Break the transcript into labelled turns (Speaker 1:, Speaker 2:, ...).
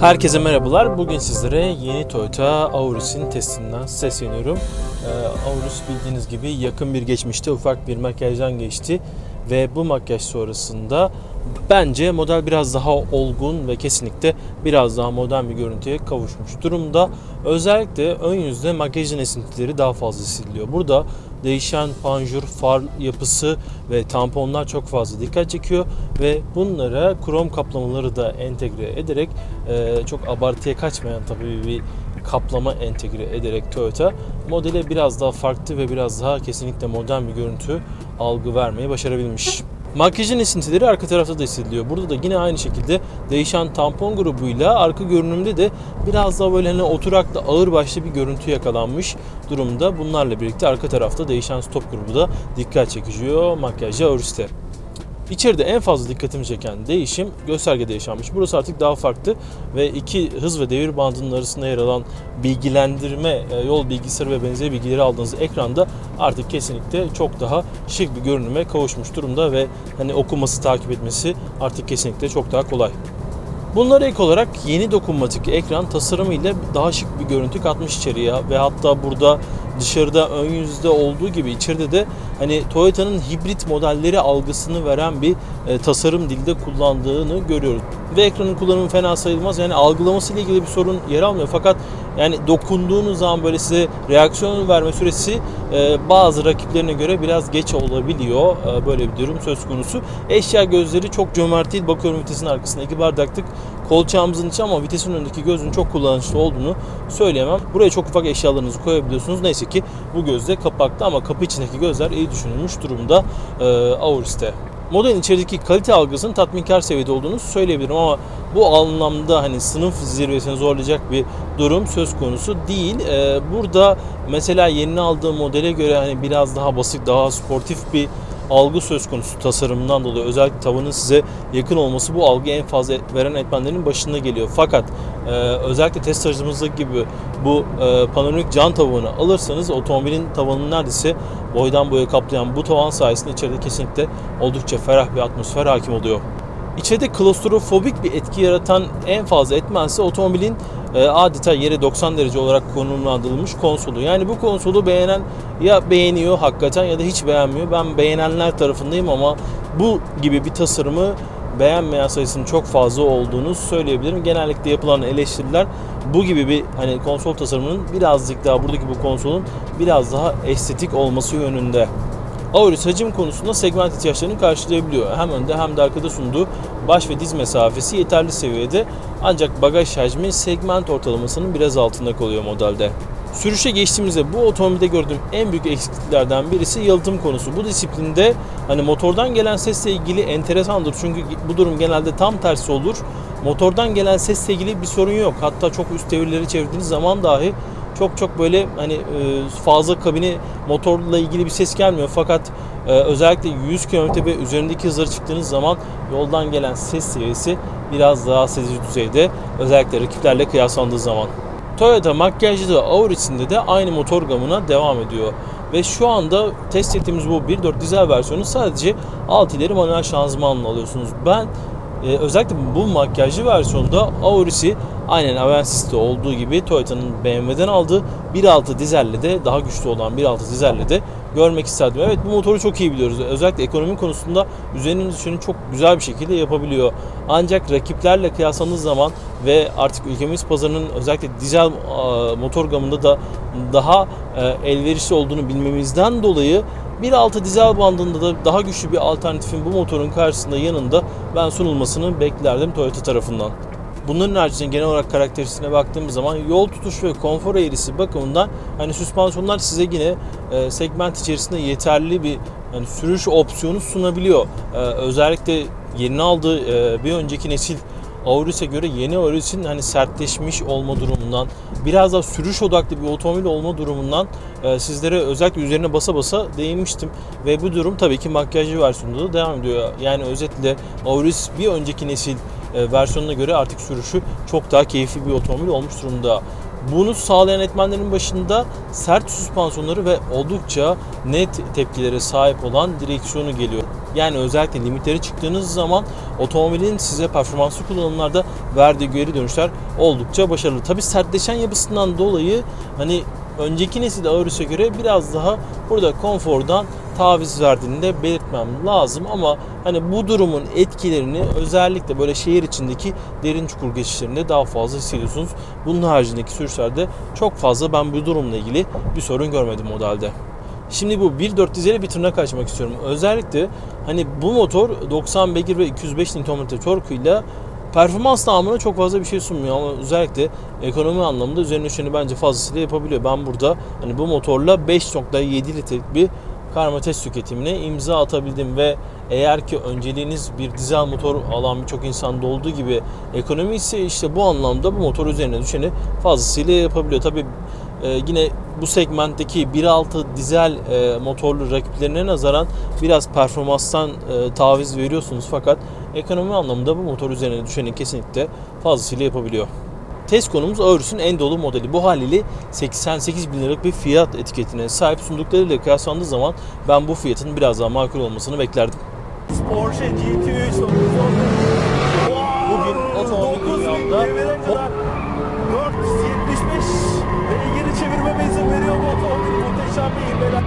Speaker 1: Herkese merhabalar. Bugün sizlere yeni Toyota Auris'in testinden sesleniyorum. Ee, Auris bildiğiniz gibi yakın bir geçmişte ufak bir makyajdan geçti ve bu makyaj sonrasında bence model biraz daha olgun ve kesinlikle biraz daha modern bir görüntüye kavuşmuş durumda. Özellikle ön yüzde makyajın esintileri daha fazla hissediliyor. Burada değişen panjur, far yapısı ve tamponlar çok fazla dikkat çekiyor ve bunlara krom kaplamaları da entegre ederek çok abartıya kaçmayan tabii bir kaplama entegre ederek Toyota modele biraz daha farklı ve biraz daha kesinlikle modern bir görüntü algı vermeyi başarabilmiş. Makyajın esintileri arka tarafta da hissediliyor. Burada da yine aynı şekilde değişen tampon grubuyla arka görünümde de biraz daha böyle hani oturaklı ağır başlı bir görüntü yakalanmış durumda. Bunlarla birlikte arka tarafta değişen stop grubu da dikkat çekiyor makyajı Auris'te. İçeride en fazla dikkatimi çeken değişim göstergede yaşanmış. Burası artık daha farklı ve iki hız ve devir bandının arasında yer alan bilgilendirme, e, yol bilgisayarı ve benzeri bilgileri aldığınız ekranda artık kesinlikle çok daha şık bir görünüme kavuşmuş durumda ve hani okuması, takip etmesi artık kesinlikle çok daha kolay. Bunlara ek olarak yeni dokunmatik ekran tasarımıyla daha şık bir görüntü katmış içeriye ve hatta burada dışarıda ön yüzde olduğu gibi içeride de hani Toyota'nın hibrit modelleri algısını veren bir e, tasarım dilde kullandığını görüyoruz. Ve ekranın kullanımı fena sayılmaz. Yani algılaması ile ilgili bir sorun yer almıyor. Fakat yani dokunduğunuz zaman böyle size reaksiyon verme süresi e, bazı rakiplerine göre biraz geç olabiliyor. E, böyle bir durum söz konusu. Eşya gözleri çok cömert değil. Bakıyorum vitesin arkasında iki bardaklık kolçağımızın içi ama vitesin önündeki gözün çok kullanışlı olduğunu söyleyemem. Buraya çok ufak eşyalarınızı koyabiliyorsunuz. Neyse ki bu gözde kapakta ama kapı içindeki gözler iyi düşünülmüş durumda e, Auris'te. Modelin içerideki kalite algısının tatminkar seviyede olduğunu söyleyebilirim ama bu anlamda hani sınıf zirvesini zorlayacak bir durum söz konusu değil. Ee, burada mesela yeni aldığım modele göre hani biraz daha basit, daha sportif bir algı söz konusu tasarımından dolayı özellikle tavanın size yakın olması bu algıyı en fazla veren etmenlerin başında geliyor. Fakat e, özellikle test aracımızdaki gibi bu e, panoramik cam tavanı alırsanız otomobilin tavanını neredeyse boydan boya kaplayan bu tavan sayesinde içeride kesinlikle oldukça ferah bir atmosfer hakim oluyor. İçeride klostrofobik bir etki yaratan en fazla etmense otomobilin adeta yere 90 derece olarak konumlandırılmış konsolu. Yani bu konsolu beğenen ya beğeniyor hakikaten ya da hiç beğenmiyor. Ben beğenenler tarafındayım ama bu gibi bir tasarımı beğenmeyen sayısının çok fazla olduğunu söyleyebilirim. Genellikle yapılan eleştiriler bu gibi bir hani konsol tasarımının birazcık daha buradaki bu konsolun biraz daha estetik olması yönünde. Auris hacim konusunda segment ihtiyaçlarını karşılayabiliyor. Hem önde hem de arkada sunduğu baş ve diz mesafesi yeterli seviyede ancak bagaj hacmi segment ortalamasının biraz altında kalıyor modelde. Sürüşe geçtiğimizde bu otomobilde gördüğüm en büyük eksikliklerden birisi yalıtım konusu. Bu disiplinde hani motordan gelen sesle ilgili enteresandır. Çünkü bu durum genelde tam tersi olur. Motordan gelen sesle ilgili bir sorun yok. Hatta çok üst devirleri çevirdiğiniz zaman dahi çok çok böyle hani e, fazla kabini motorla ilgili bir ses gelmiyor fakat e, özellikle 100 km ve üzerindeki hızlara çıktığınız zaman yoldan gelen ses seviyesi biraz daha sezici düzeyde özellikle rakiplerle kıyaslandığı zaman. Toyota makyajlı Auris'inde de aynı motor gamına devam ediyor. Ve şu anda test ettiğimiz bu 1.4 dizel versiyonu sadece 6 ileri manuel şanzımanla alıyorsunuz. Ben e, özellikle bu makyajlı versiyonda Auris'i aynen Avensis'te olduğu gibi Toyota'nın BMW'den aldığı 1.6 dizelle de daha güçlü olan 1.6 dizelle de görmek isterdim. Evet bu motoru çok iyi biliyoruz. Özellikle ekonomi konusunda üzerinin düşeni çok güzel bir şekilde yapabiliyor. Ancak rakiplerle kıyasladığınız zaman ve artık ülkemiz pazarının özellikle dizel motor gamında da daha e, elverişli olduğunu bilmemizden dolayı 1.6 dizel bandında da daha güçlü bir alternatifin bu motorun karşısında yanında ben sunulmasını beklerdim Toyota tarafından. Bunların haricinde genel olarak karakteristiğine baktığımız zaman yol tutuş ve konfor eğrisi bakımından hani süspansiyonlar size yine e, segment içerisinde yeterli bir hani sürüş opsiyonu sunabiliyor. E, özellikle yeni aldığı e, bir önceki nesil Auris'e göre yeni Auris'in hani sertleşmiş olma durumundan, biraz daha sürüş odaklı bir otomobil olma durumundan e, sizlere özellikle üzerine basa basa değinmiştim. Ve bu durum tabii ki makyajlı versiyonunda da devam ediyor. Yani özetle Auris bir önceki nesil e, versiyonuna göre artık sürüşü çok daha keyifli bir otomobil olmuş durumda. Bunu sağlayan etmenlerin başında sert süspansiyonları ve oldukça net tepkilere sahip olan direksiyonu geliyor. Yani özellikle limitleri çıktığınız zaman otomobilin size performanslı kullanımlarda verdiği geri dönüşler oldukça başarılı. Tabi sertleşen yapısından dolayı hani önceki nesil Aurus'a göre biraz daha burada konfordan taviz verdiğini de belirtmem lazım ama hani bu durumun etkilerini özellikle böyle şehir içindeki derin çukur geçişlerinde daha fazla hissediyorsunuz. Bunun haricindeki sürüşlerde çok fazla ben bu durumla ilgili bir sorun görmedim modelde. Şimdi bu 1.4 dizeli bir tırnak açmak istiyorum. Özellikle hani bu motor 90 beygir ve 205 Nm torkuyla performans namına çok fazla bir şey sunmuyor ama özellikle ekonomi anlamında üzerine düşeni bence fazlasıyla yapabiliyor. Ben burada hani bu motorla 5.7 litrelik bir karma test tüketimine imza atabildim ve eğer ki önceliğiniz bir dizel motor alan birçok insanda olduğu gibi ekonomi ise işte bu anlamda bu motor üzerine düşeni fazlasıyla yapabiliyor. Tabi yine bu segmentteki 1.6 dizel e, motorlu rakiplerine nazaran biraz performanstan e, taviz veriyorsunuz fakat ekonomi anlamında bu motor üzerine düşeni kesinlikle fazlasıyla yapabiliyor. Test konumuz Aurus'un en dolu modeli. Bu haliyle 88 bin liralık bir fiyat etiketine sahip sunduklarıyla kıyaslandığı zaman ben bu fiyatın biraz daha makul olmasını beklerdim.
Speaker 2: Porsche GT3
Speaker 1: Bugün otomobil dünyamda geri çevirmeme izin veriyor bu otomobil. Muhteşem bir ivmeler.